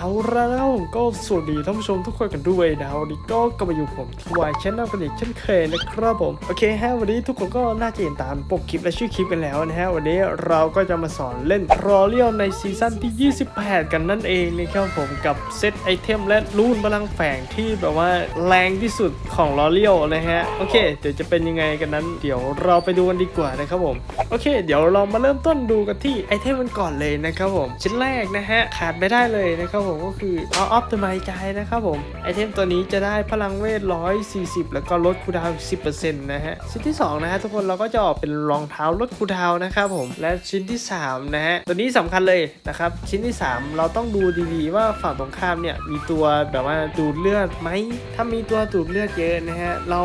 เอาละนะครับผมก็สวัสดีท่านผู้ชมทุกคนกันด้วยนะวันนี้ก็กลับมาอยู่ผมที่วายชแนลกันอีกเช่นเคยนะครับผมโอเคฮะวันนี้ทุกคนก็น่าจะเห็นตามปกคลิปและชื่อคลิปกันแล้วนะฮะวันนี้เราก็จะมาสอนเล่นรอเลียวในซีซั่นที่ 28 กันนั่นเองนะครับผมกับเซตไอเทมและรูนพลังแฝงที่แบบว่าแรงที่สุดของรอเลียวนะฮะโอเค เดี๋ยวจะเป็นยังไงกันนั้น เดี๋ยวเราไปดูกันดีกว่านะครับผมโอเค เดี๋ยวเรามาเริ่มต้นดูกันที่ไอเทมมันก่อนเลยนะครับผมชิ้นแรกนะฮะขาดไม่ได้เลยนะครับผมก็คือเอาออฟตัวไมใจนะครับผม ไอเทมตัวนี้จะได้พลังเวท 140 แล้วก็ลดคูดาว10%นะฮะ ชิ้นที่ 2 นะฮะ ทุกคนเราก็จะออกเป็นรองเท้าลดคูดาวนะครับผม และชิ้นที่ 3 นะฮะ ตัวนี้สำคัญเลยนะครับ ชิ้นที่ 3 เราต้องดูดีๆ ว่าฝั่งตรงข้ามเนี่ยมีตัวแบบว่าดูดเลือดไหม ถ้ามีตัวดูดเลือดเยอะนะฮะ เรา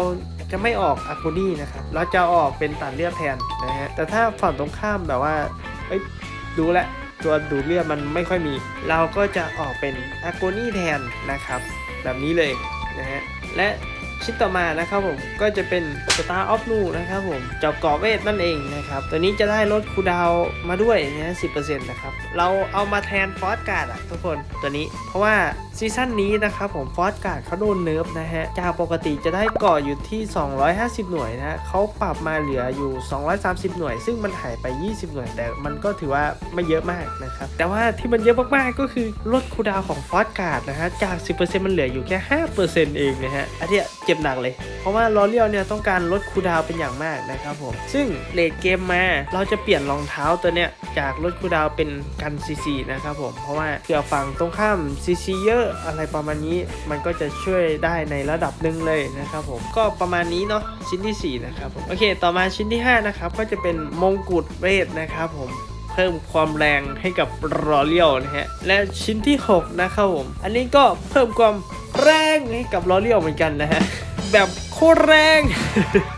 จะไม่ออกอากูนี่นะครับ เราจะออกเป็นตัดเลือดแทนนะฮะ แต่ถ้าฝั่งตรงข้ามแบบว่าเอ้ยดูแล ตัวดูดเลือดมันไม่ค่อยมี เราก็จะออกเป็นอากูนี่แทนนะครับ แบบนี้เลยนะฮะและชิ้นต่อมานะครับผมก็จะเป็น Star of Nu นะครับผมเจอกอเวทนั่นเองนะครับ ตัวนี้จะได้ลดคูดาวมาด้วยนะฮะ10%นะครับ เราเอามาแทนฟอสการ์ดอะทุกคนตัวนี้เพราะว่าซีซั่นนี้นะครับผมฟอสการ์ดเขาโดนเนิร์ฟนะฮะจากปกติจะได้เกาะอยู่ที่ 250 หน่วยนะฮะเขาปรับมาเหลืออยู่ 230 หน่วย ซึ่งมันหายไป 20 หน่วย แต่มันก็ถือว่าไม่เยอะมากนะครับ แต่ว่าที่มันเยอะมากๆก็คือลดคูดาวของฟอสการ์ดนะฮะจาก 10%มันเหลืออยู่แค่ 5%เองนะฮะอันนี้เจ็บหนักเลย เพราะว่าลอเลียวเนี่ยต้องการลดคูดาวเป็นอย่างมากนะครับผมซึ่งเลดเกมมาเราจะเปลี่ยนรองเท้าตัวเนี้ยจากลดคูดาวเป็นกันซีซีนะครับผมเพราะว่าเผื่อฝั่งตรงข้ามซีซีเยอะอะไรประมาณนี้มันก็จะช่วยได้ในระดับหนึ่งเลยนะครับผมก็ประมาณนี้เนาะชิ้นที่ 4 นะครับผมโอเค ต่อมาชิ้นที่ 5 นะครับ ก็จะเป็นมงกุฎเวทนะครับผมเพิ่มความแรงให้กับรอเลียวนะฮะและชิ้นที่ 6 นะครับผม อันนี้ก็เพิ่มความแรงให้กับรอเลียวเหมือนกันนะฮะแบบ ตรแรง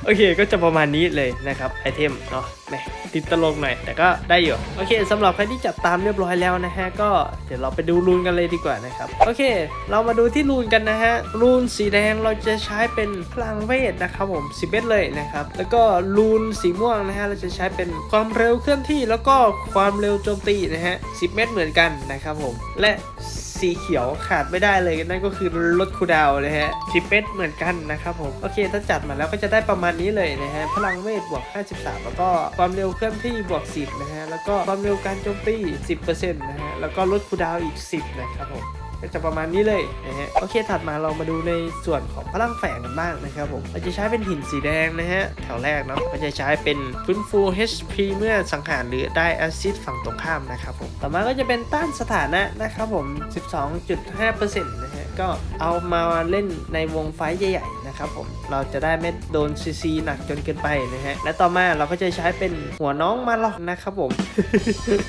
โอเคก็จะประมาณนี้เลยนะครับไอเทมเนาะแหมติดตลกหน่อย แต่ก็ได้อยู่ โอเคสำหรับใครที่จัดตามเรียบร้อยแล้วนะฮะ ก็เดี๋ยวเราไปดูรูนกันเลยดีกว่านะครับ โอเค เรามาดูที่รูนกันนะฮะ รูนสีแดงเราจะใช้เป็นพลังเวทนะครับผม10เม็ดเลยนะครับ แล้วก็รูนสีม่วงนะฮะเราจะใช้เป็นความเร็วเคลื่อนที่แล้วก็ความเร็วโจมตีนะฮะ10เม็ดเหมือนกันนะครับผมและ สีเขียวขาดไม่ได้เลยนั่นก็คือรถคูดาวน์เลยฮะทิปเปเหมือนกันนะครับผม โอเค ถ้าจัดมาแล้วก็จะได้ประมาณนี้เลยนะฮะ พลังเวทบวก 53 แล้วก็ความเร็วเคลื่อนที่บวก 10 นะฮะ แล้วก็ความเร็วการโจมตี 10%นะฮะ แล้วก็ลดคูดาวอีก 10 นะครับผม ก็จะประมาณนี้เลยนะฮะโอเคถัดมาเรามาดูในส่วนของพลังแฝงกันบ้างนะครับผมเราจะใช้เป็นหินสีแดงนะฮะแถวแรกเนาะก็จะใช้เป็นฟื้นฟู HP เมื่อสังหารหรือได้แอซซิดฝั่งตรงข้ามนะครับผมต่อมาก็จะเป็นต้านสถานะนะครับผม 12.5%นะฮะก็เอามาเล่นในวงไฟใหญ่ๆ นะครับผมเราจะได้ไม่โดนซีซีหนักจนเกินไปนะฮะและต่อมาเราก็จะใช้เป็นหัวน้องมาล็อกนะครับผม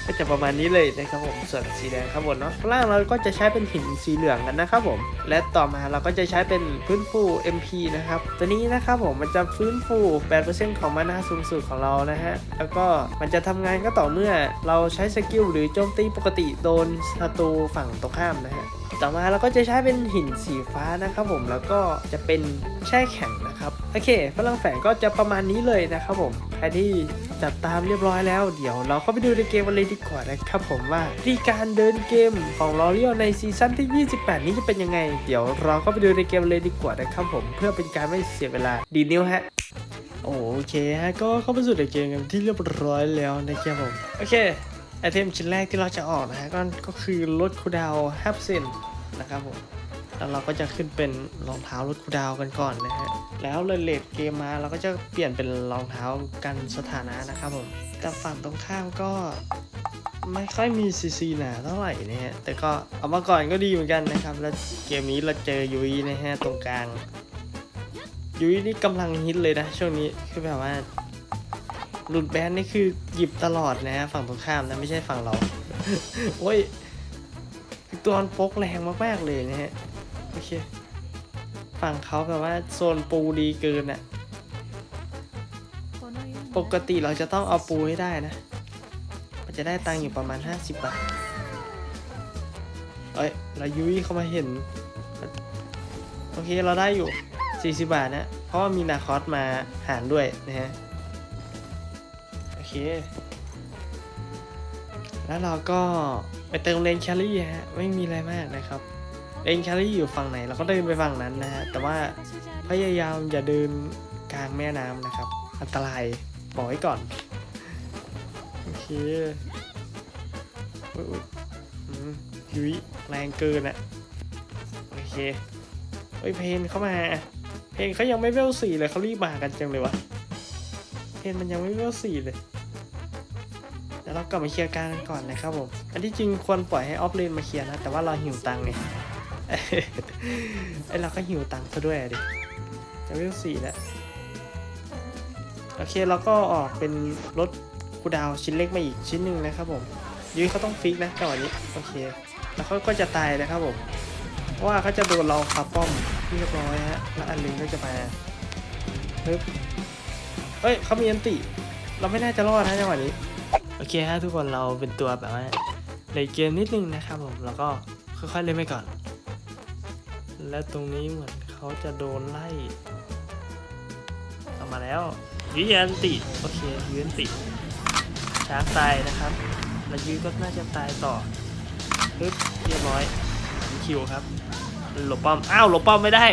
ก็จะประมาณนี้เลยนะครับผมส่วนสีแดงข้างบนเนาะข้างล่างเราก็จะใช้เป็นหินสีเหลืองกันนะครับผมและต่อมาเราก็จะใช้เป็นฟื้นฟู MP นะครับตัวนี้นะครับผมมันจะฟื้นฟู8%ของมานาสูงสุดของเรานะฮะแล้วก็มันจะทำงานก็ต่อเมื่อเราใช้สกิลหรือโจมตีปกติโดนศัตรูฝั่งตรงข้ามนะฮะต่อมาเราก็จะใช้เป็นหินสีฟ้านะครับผมแล้วก็จะเป็นแช่แข็งนะครับโอเคพลังแฝงก็จะประมาณนี้เลยนะครับผมใครที่จัดตามเรียบร้อยแล้วเดี๋ยวเราเข้าไปดูในเกมกันเลยดีกว่านะครับผมว่าวิธีการเดินเกมของลอเรียลในซีซั่นที่ 28 นี้จะเป็นยังไง เดี๋ยวเราก็ไปดูในเกมเลยดีกว่านะครับผมเพื่อเป็นการไม่เสียเวลาดีนิ้วฮะโอเคฮะก็เข้าไปสู่ในเกมกันที่เรียบร้อยแล้วนะครับผมโอเค ไอเทมชิ้นแรกที่เราจะออกนะฮะก็ก็คือลดคูดาวน์5%นนะครับผมแล้วเราก็จะขึ้นเป็นรองเท้าลดคูดาวกันก่อนนะฮะแล้วเลยเลดเกมมาเราก็จะเปลี่ยนเป็นรองเท้ากันสถานะนะครับผมแต่ฝั่งตรงข้ามก็ไม่ค่อยมีซีซีหนาเท่าไหร่นะฮะแต่ก็เอามาก่อนก็ดีเหมือนกันนะครับ แล้วเกมนี้เราเจอยุ้ยนะฮะตรงกลางยุ้ยนี่กำลังฮิตเลยนะช่วงนี้คือแบบว่า หลุดแบนนี่คือหยิบตลอดนะฮะฝั่งตรงข้ามนะไม่ใช่ฝั่งเรา โอ้ยตัวมันปกแรงมากๆเลยนะฮะ โอเค ฝั่งเขาแบบว่าโซนปูดีเกินอะปกติเราจะต้องเอาปูให้ได้นะ มันจะได้ตังค์อยู่ประมาณ 50 บาท เอ้ยเรายุ้ยเข้ามาเห็น โอเคเราได้อยู่ 40 บาทนะ เพราะว่ามีนาคอสมาหารด้วยนะฮะ แล้วเราก็ไปเติมเลนแครี่ฮะ ไม่มีอะไรมากนะครับ เลนแครี่อยู่ฝั่งไหนเราก็เดินไปฝั่งนั้นนะฮะ แต่ว่าพยายามอย่าเดินกลางแม่น้ำนะครับ อันตรายบอกไว้ก่อน โอเคอุ๊ยอุ๊ยอืมยุยแรงเกินอะโอเคเฮ้ยเพนเข้ามา เพนเขายังไม่เวลสี่เลยเขารีบมากันจังเลยวะเพนมันยังไม่เวลสี่เลย เรากลับมาเคลียร์การกันก่อนนะครับผม อันที่จริงควรปล่อยให้ออฟเลนมาเคลียร์นะ แต่ว่าเราหิวตังค์ไงไอเราก็หิวตังค์ซะด้วยดิจะเวลสี่แล้ว โอเคเราก็ออกเป็นรถคูดาวชิ้นเล็กมาอีกชิ้นหนึ่งนะครับผมยุ้ยเขาต้องฟิกนะจังหวะนี้ โอเค แล้วเขาก็จะตายนะครับผม เพราะว่าเขาจะโดนเราคาป้อมเรียบร้อยฮะ แล้วอันลิงก็จะมาเฮ้ยเขามีอันติ เราไม่น่าจะรอดนะจังหวะนี้ โอเคฮะทุกคนเราเป็นตัวแบบว่าเลยเกมนิดนึงนะครับผมแล้วก็ค่อยๆเล่นไปก่อน และตรงนี้เหมือนเขาจะโดนไล่เอามาแล้วยืยันติโอเคยืนติช้างตายนะครับ แล้วยืนก็น่าจะตายต่อปึ๊บเรียบร้อยคิวครับหลบป้อมอ้าวหลบป้อมไม่ได้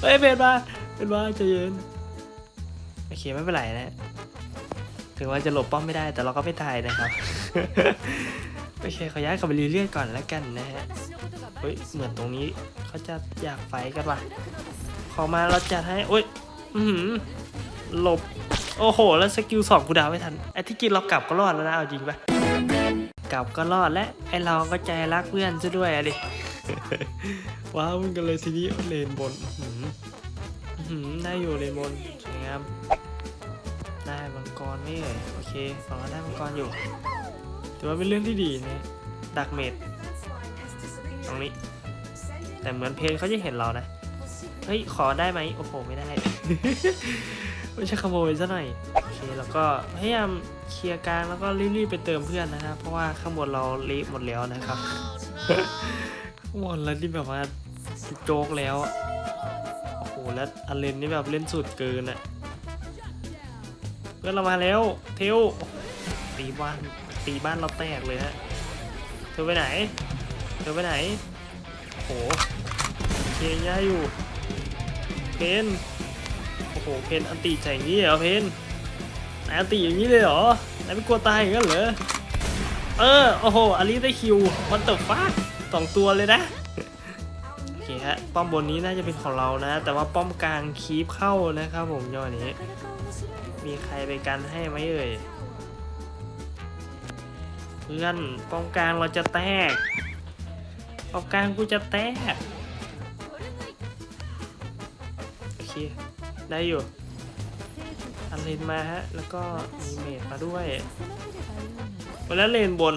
เฮ้ยเป็นมาเป็นมาใจเย็นโอเคไม่เป็นไรนะ ถึงว่าจะหลบป้อมไม่ได้แต่เราก็ไม่ตายนะครับ โอเคขอย้ายกลับไปรีเลียนก่อนแล้วกันนะฮะ เฮ้ย เหมือนตรงนี้เขาจะอยากไฟกันว่ะ ขอมาเราจัดให้โอ้ย อือหือหลบ โอ้โห แล้วสกิลสองกูดาวไม่ทัน ไอ้ที่กินเรากลับก็รอดแล้วนะ เอาจริงปะกลับก็รอดและไอเราก็ใจรักเพื่อนซะด้วยอะดิ ว้าวมันกันเลยทีนี้เลนบนอื้อหืออื้อหือได้อยู่เลนบนสวยงาม กรไม่เอ่ยโอเคฝั่งเราได้มังกรอยู่ถือว่าเป็นเรื่องที่ดีนะดักเมดตรงนี้ แต่เหมือนเพลงเขาจะเห็นเรานะเฮ้ยขอได้ไหมโอ้โหไม่ได้ ไม่ใช่ขโมยซะหน่อยโอเคแล้วก็พยายามเคลียร์กลางแล้วก็รีบๆไปเติมเพื่อนนะครับเพราะว่าข้างบนเราเละหมดแล้วนะครับข้างบนเราที่แบบว่าโจกแล้วโอ้โหแล้วอเลนนี่แบบเล่นสุดเกินอะ เพื่อนเรามาแล้ว เทลตีบ้านตีบ้านเราแตกเลยฮะ เธอไปไหน เธอไปไหน โห เคย่าอยู่ เพน โอ้โห เพนอันตีใจอย่างนี้เหรอเพนอันตีอย่างนี้เลยเหรอนายไม่กลัวตายอย่างนั้นเหรอ เออ โอ้โหอลิได้คิวมันตกฟาดสองตัวเลยนะโอเคฮะป้อมบนนี้น่าจะเป็นของเรานะ แต่ว่าป้อมกลางคีบเข้านะครับผมยอนี้ มีใครไปกันให้ไหมเอ่ย เพื่อนป้องกลางเราจะแตกป้องกลางกูจะแตก โอเค ได้อยู่ อันเลนมาฮะ แล้วก็มีเมดมาด้วยแล้วเลนบน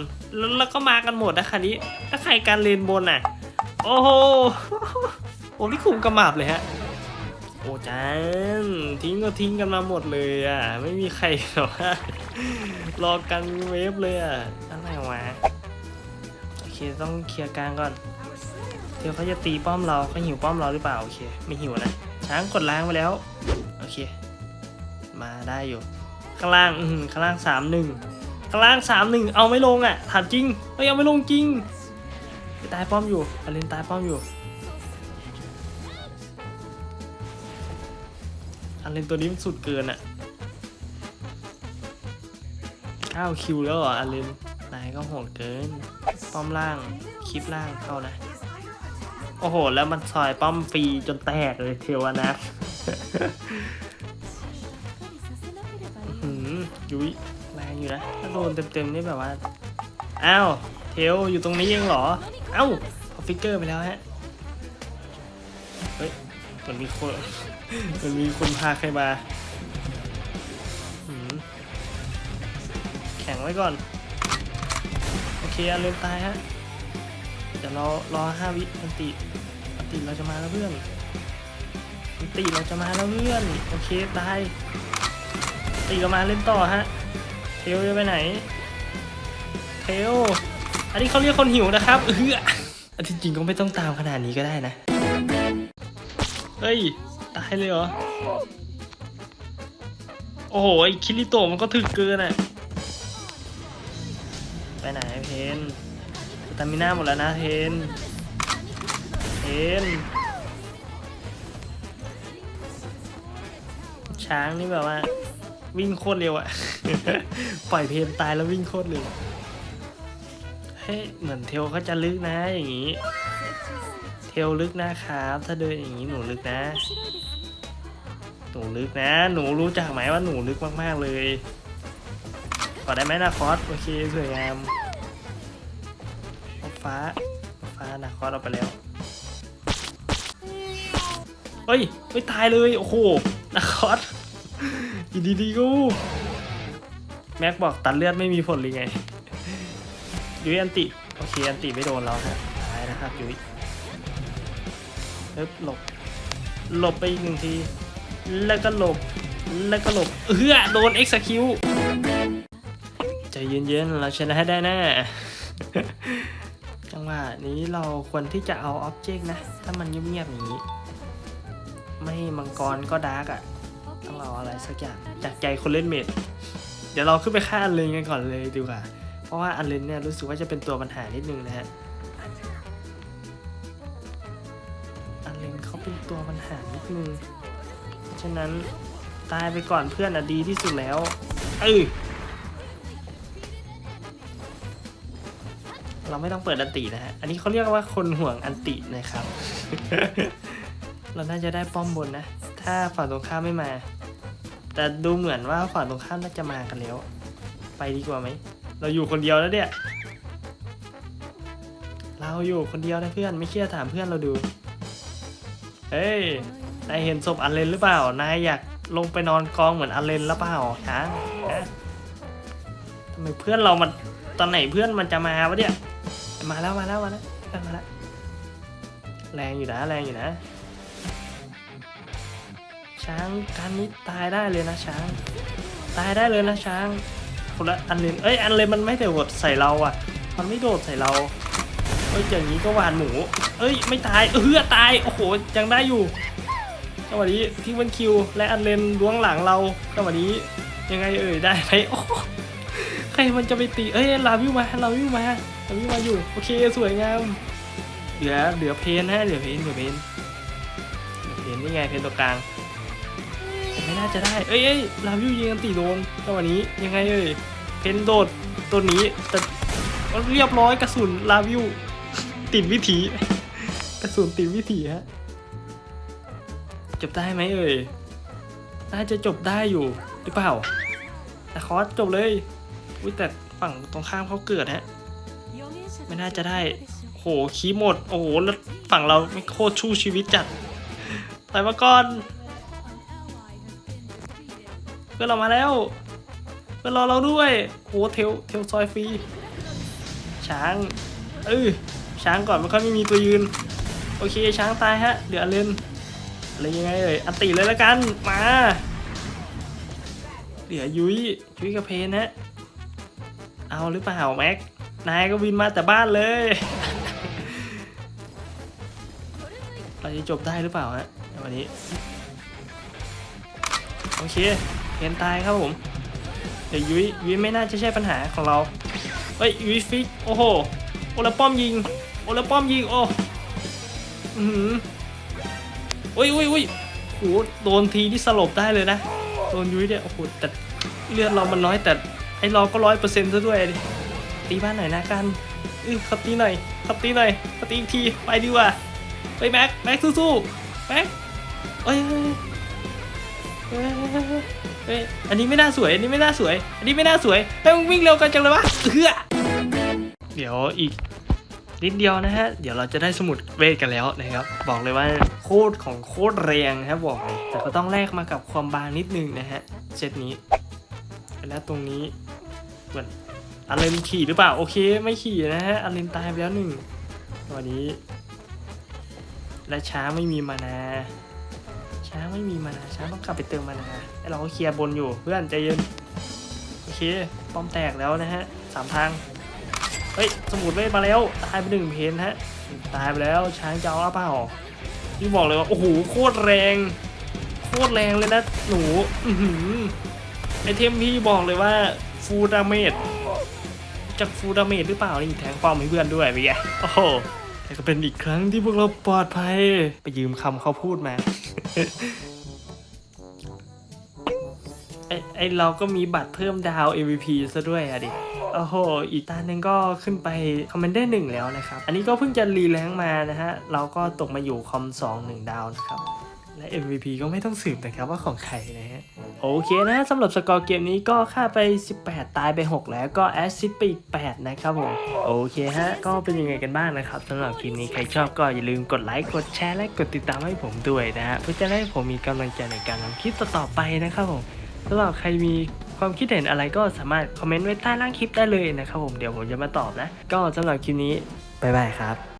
แล้วก็มากันหมดนะคันนี้ถ้าใครการเลนบนอะ โอ้โห โอ้นี่คุมกระหมาบเลยฮะ โอ้จานทิ้งก็ทิ้งกันมาหมดเลยอะ ไม่มีใครแบบว่ารอกันเวฟเลยอะอะไรวะโอเคต้องเคลียร์กลางก่อน เดี๋ยวเขาจะตีป้อมเราเขาหิวป้อมเราหรือเปล่าโอเค ไม่หิวนะช้างกดล้างไปแล้ว โอเค มาได้อยู่ ข้างล่างอืมข้างล่างสามหนึ่งข้างล่างสามหนึ่งเอาไม่ลงอะถามจริงเฮ้ยเอาไม่ลงจริงตายป้อมอยู่อเลนตายป้อมอยู่ เลนตัวนี้มันสุดเกินอะ9คิวแล้วเหรออันเลนนายก็โหดเกิน ป้อมล่าง คลิปล่างเข้านะ โอ้โห แล้วมันซอยป้อมฟรีจนแตกเลยเทวนะหืมยุ้ยแรงอยู่นะ ถ้าโดนเต็มๆนี่แบบว่า อ้าว เทลอยู่ตรงนี้ยังเหรอ เอ้า พอฟิกเกอร์ไปแล้วฮะ มันมีคน มันมีคนพาใครมาแข็งไว้ก่อน โอเคอันเลนตายฮะเดี๋ยวเรารอห้าวิอันติอันติเราจะมาแล้วเพื่อนอันติเราจะมาแล้วเพื่อน โอเคตายติเรามาเล่นต่อฮะ เทลจะไปไหน เทลอันนี้เขาเรียกคนหิวนะครับ เอออันที่จริงก็ไม่ต้องตามขนาดนี้ก็ได้นะ เฮ้ย ตายเลยเหรอ โอ้โห ไอคิริโตะมันก็ถึกเกินอะ ไปไหนเพนสตามิน่าหมดแล้วนะเทนเทนช้างนี่แบบว่า วิ่งโคตรเร็วอะ ปล่อยเพนตายแล้ววิ่งโคตรเร็ว เฮ้ย เหมือนเทลเขาจะลึกนะอย่างนี้ เทลลึกนะครับ ถ้าเดินอย่างนี้หนูลึกนะ หนูลึกนะ หนูรู้จักไหมว่าหนูลึกมากๆเลยขอได้ไหมนาคอสโอเคสวยงามฟ้าฟ้านาคอสเอาไปแล้วเฮ้ยไม่ตายเลยโอ้โหนาคอสอยู่ดีกูแม็กบอกตัดเลือดไม่มีผลเลยไงยุ้ยอันติ โอเค อันติไม่โดนเราฮะตายนะครับยุ้ย เอ๊บหลบ หลบไปอีกหนึ่งที แล้วก็หลบ แล้วก็หลบ เอื้อโดน execute ใจเย็นๆ เราชนะให้ได้แน่ จังหวะนี้เราควรที่จะเอาอ็อบเจกต์นะ ถ้ามันเงียบๆอย่างนี้ ไม่มังกรก็ดาร์กอะต้องเอาอะไรสักอย่าง จากใจคนเล่นเมด เดี๋ยวเราขึ้นไปฆ่าอันเลนกันก่อนเลยดีกว่า เพราะว่าอันเลนเนี่ยรู้สึกว่าจะเป็นตัวปัญหานิดนึงนะฮะ ขาเป็นตัวปัญหานิดนึง ฉะนั้นตายไปก่อนเพื่อนอะดีที่สุดแล้ว เออเราไม่ต้องเปิดอันตินะฮะ อันนี้เขาเรียกว่าคนห่วงอันตินะครับ เราน่าจะได้ป้อมบนนะ ถ้าฝั่งตรงข้ามไม่มา แต่ดูเหมือนว่าฝั่งตรงข้ามน่าจะมากันแล้ว ไปดีกว่าไหม เราอยู่คนเดียวแล้วเนี่ย เราอยู่คนเดียวนะเพื่อน ไม่เชื่อถามเพื่อนเราดู เฮ้ย นายเห็นศพอันเลนหรือเปล่า นายอยากลงไปนอนกองเหมือนอันเลนหรือเปล่าฮะทำไมเพื่อนเรามันตอนไหนเพื่อนมันจะมาวะเนี่ย มาแล้วมาแล้วมาแล้วมาแล้ว แรงอยู่นะแรงอยู่นะ ช้างการนี้ตายได้เลยนะช้าง ตายได้เลยนะช้างคนละอันเลนเอ้ยอันเลนมันไม่ได้โดดใส่เราอะ มันไม่โดดใส่เรา เอ้ยอย่างนี้ก็หวานหมู เอ้ยไม่ตายเออตายโอ้โหยังได้อยู่จังหวะนี้ที่วันคิวและอันเลนล้วงหลังเราจังหวะนี้ยังไงเอ่ยได้ไหมโอ้ใครมันจะไปตีเอ้ยลาวิวมาลาวิวมาลาวิวมาอยู่โอเคสวยงามเหลือเหลือเพนฮะเหลือเพนเหลือเพนเหลือเพนนี่ไงเพนตัวกลางไม่น่าจะได้เอ้ยเอ้ยลาวิวยิงกันตีโดนจังหวะนี้ยังไงเอ่ยเพนโดดตัวนี้แต่เรียบร้อยกระสุนลาวิว ติดวิถีกระสุนติดวิถีฮะ จบได้ไหมเอ่ย น่าจะจบได้อยู่หรือเปล่าแต่คอสจบเลย อุ้ยแต่ฝั่งตรงข้ามเขาเกิดฮะ ไม่น่าจะได้ โหคีย์หมด โอ้โห แล้วฝั่งเราไม่โคตรชู้ชีวิตจัดไปมาก่อนเพื่อนเรามาแล้วเพื่อนรอเราด้วย โอ้เทลเทลซอยฟรี ช้าง เออ ช้างก่อนมันค่อยไม่มีตัวยืน โอเคช้างตายฮะเหลือเลนอะไรยังไงเอ่ยอติเลยละกันมาเหลือยุ้ยยุ้ยกับเพนฮะเอาหรือเปล่าแม็กนายก็วินมาแต่บ้านเลยเราจะจบได้หรือเปล่าฮะวันนี้โอเคเพนตายครับผมเดี๋ยวยุ้ยยุ้ยไม่น่าจะใช่ปัญหาของเราเฮ้ยยุ้ยฟิกโอ้โหโอลป้อมยิง โอ้และป้อมยิงโอ้อือหืออุ้ยอุ้ยอุ้ยโหโดนทีที่สลบได้เลยนะ โดนยุ้ยเนี่ยโอ้โหแต่เลือดเรามันน้อยแต่ไอเราก็ร้อยเปอร์เซ็นต์ซะด้วยดิตีบ้านหน่อยนะกันอือขับตีหน่อยขับตีหน่อยขับตีอีกทีไปดีกว่าไปแม็กแม็กสู้ๆแม็กเอ้ยเอ้ยอันนี้ไม่น่าสวย อันนี้ไม่น่าสวย อันนี้ไม่น่าสวยเฮ้ยมึงวิ่งเร็วกันจังเลยวะเฮ้อเดี๋ยวอีก นิดเดียวนะฮะ เดี๋ยวเราจะได้สมุดเวทกันแล้วนะครับ บอกเลยว่าโคตรของโคตรแรงนะครับบอกเลย แต่ก็ต้องแลกมากับความบางนิดนึงนะฮะเซตนี้ แล้วตรงนี้เหมือนอาเลนขี่หรือเปล่า โอเค ไม่ขี่นะฮะอาเลนตายไปแล้วหนึ่งวันนี้ และช้าไม่มีมานาช้าไม่มีมานาช้าต้องกลับไปเติมมานาเราก็เคลียร์บนอยู่เพื่อนใจเย็น โอเค ป้อมแตกแล้วนะฮะสามทาง เฮ้ย สมุดเวทมาแล้ว ตายไปหนึ่งเพนฮะ ตายไปแล้ว ช้างจะเอาเปล่าพี่บอกเลยว่า โอ้โห โคตรแรง โคตรแรงเลยนะ หนู อือหือไอเทมพี่บอกเลยว่าฟูดาเมจจากฟูดาเมจหรือเปล่า นี่แทงป้อมให้เพื่อนด้วยไปนไงโอ้โหแต่ก็เป็นอีกครั้งที่พวกเราปลอดภัย ไปยืมคำเขาพูดมา เราก็มีบัตรเพิ่มดาว MVP ซะด้วยอะดิโอ้โห อีตาหนึ่งก็ขึ้นไปคอมเมนได้หนึ่งแล้วนะครับ อันนี้ก็เพิ่งจะรีแรงค์มานะฮะ เราก็ตกมาอยู่คอมสองหนึ่งดาวนะครับ และ MVP ก็ไม่ต้องสืบนะครับว่าของใครนะฮะ โอเคนะสำหรับสกอร์เกมนี้ก็ฆ่าไป 18 ตายไป 6 แล้วก็แอสซิสต์ไปอีก 8 นะครับผม โอเคฮะ ก็เป็นยังไงกันบ้างนะครับสำหรับคลิปนี้ใครชอบก็อย่าลืมกดไลค์กดแชร์และกดติดตามให้ผมด้วยนะฮะเพื่อจะได้ผมมีกำลังใจในการทำคลิปต่อๆไปนะครับผม สำหรับใครมีความคิดเห็นอะไรก็สามารถคอมเมนต์ไว้ใต้ล่างคลิปได้เลยนะครับผมเดี๋ยวผมจะมาตอบนะ ก็สำหรับคลิปนี้บ๊ายบายครับ